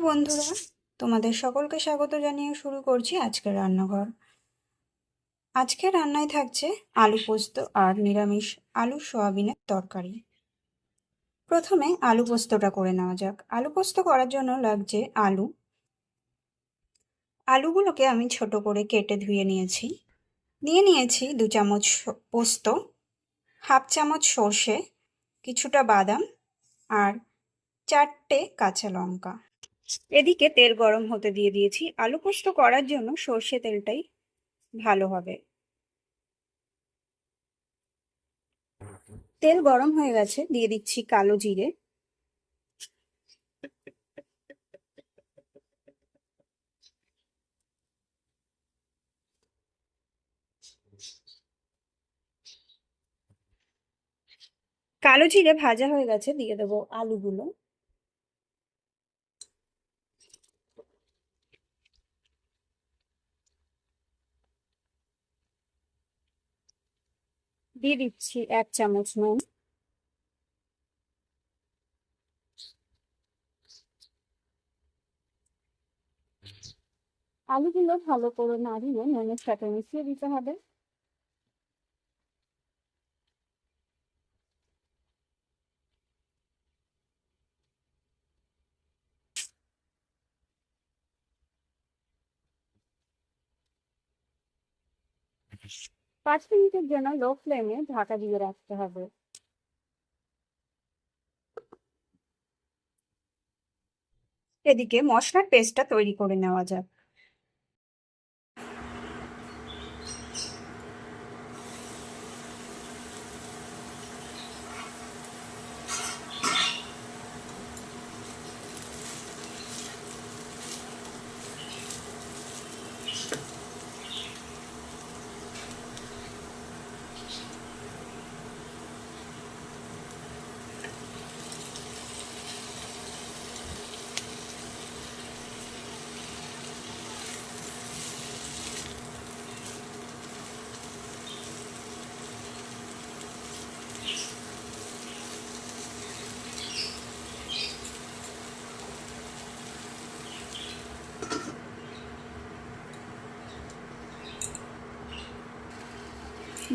বন্ধুরা। তোমাদের সকলকে স্বাগত জানিয়ে শুরু করছি আজকের রান্নাঘর। আজকে রান্নায় থাকছে আলু পোস্ত আর নিরামিষ আলু সোয়াবিনের তরকারি। প্রথমে আলু পোস্তটা করে নেওয়া যাক। আলু পোস্ত করার জন্য লাগছে আলু। আলুগুলোকে আমি ছোট করে কেটে ধুয়ে নিয়েছি। নিয়ে নিয়েছি দু চামচ পোস্ত, হাফ চামচ সর্ষে, কিছুটা বাদাম আর চারটে কাঁচা লঙ্কা। এদিকে তেল গরম হতে দিয়ে দিয়েছি। আলু পোস্ত করার জন্য সর্ষে তেলটাই ভালো হবে। তেল গরম হয়ে গেছে, দিয়ে দিচ্ছি কালো জিরে। কালো জিরে ভাজা হয়ে গেছে, দিয়ে দেবো আলুগুলো। দিয়ে দিচ্ছি এক চামচ নুন। আলুগুলো ভালো করে নাড়িয়ে নুনের সাথে মিশিয়ে দিতে হবে। পাঁচ মিনিটের জন্য লো ফ্লেমে ঢাকা দিয়ে রাখতে হবে। এদিকে মশলার পেস্টটা তৈরি করে নেওয়া যাক।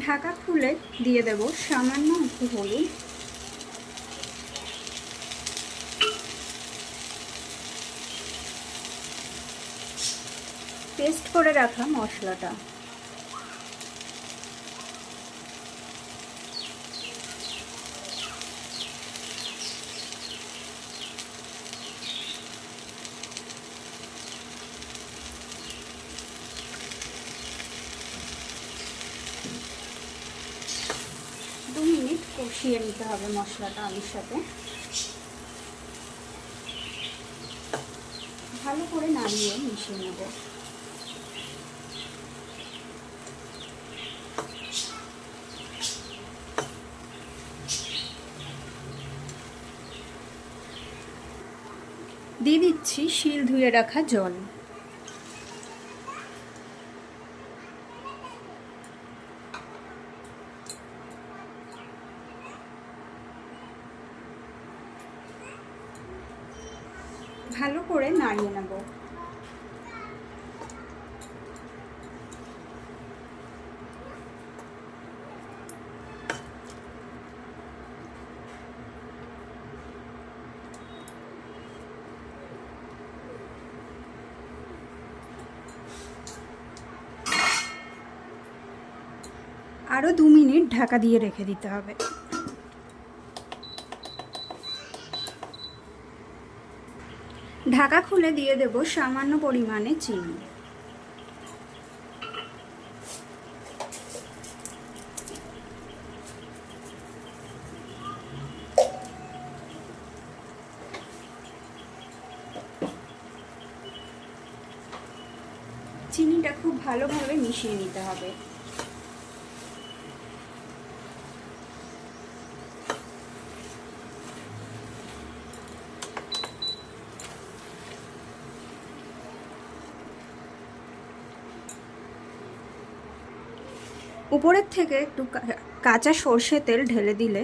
ঢাকা খুলে দিয়ে দেব সামান্য একটু হলুদ। পেস্ট করে রাখা মশলাটা। কষিয়ে নিতে হবে মশলাটা আলুর সাথে। ভালো করে নাড়িয়ে মিশিয়ে নেব। দিয়ে দিচ্ছি শিল ধুয়ে রাখা জল। ভালো করে নাড়িয়ে নেব। আরও দু মিনিট ঢাকা দিয়ে রেখে দিতে হবে। ঢাকা খুলে দিয়ে দেব সামান্য পরিমাণে চিনি। চিনিটা খুব ভালোভাবে মিশিয়ে নিতে হবে। উপরের থেকে একটু কাঁচা সর্ষে তেল ঢেলে দিলে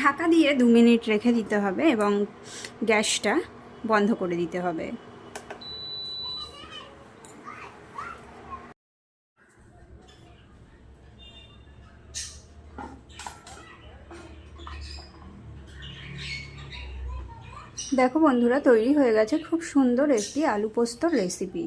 ঢাকা দিয়ে দু মিনিট রেখে দিতে হবে এবং গ্যাসটা বন্ধ করে দিতে হবে। দেখো বন্ধুরা তৈরি হয়ে গেছে খুব সুন্দর একটি আলু পোস্তর রেসিপি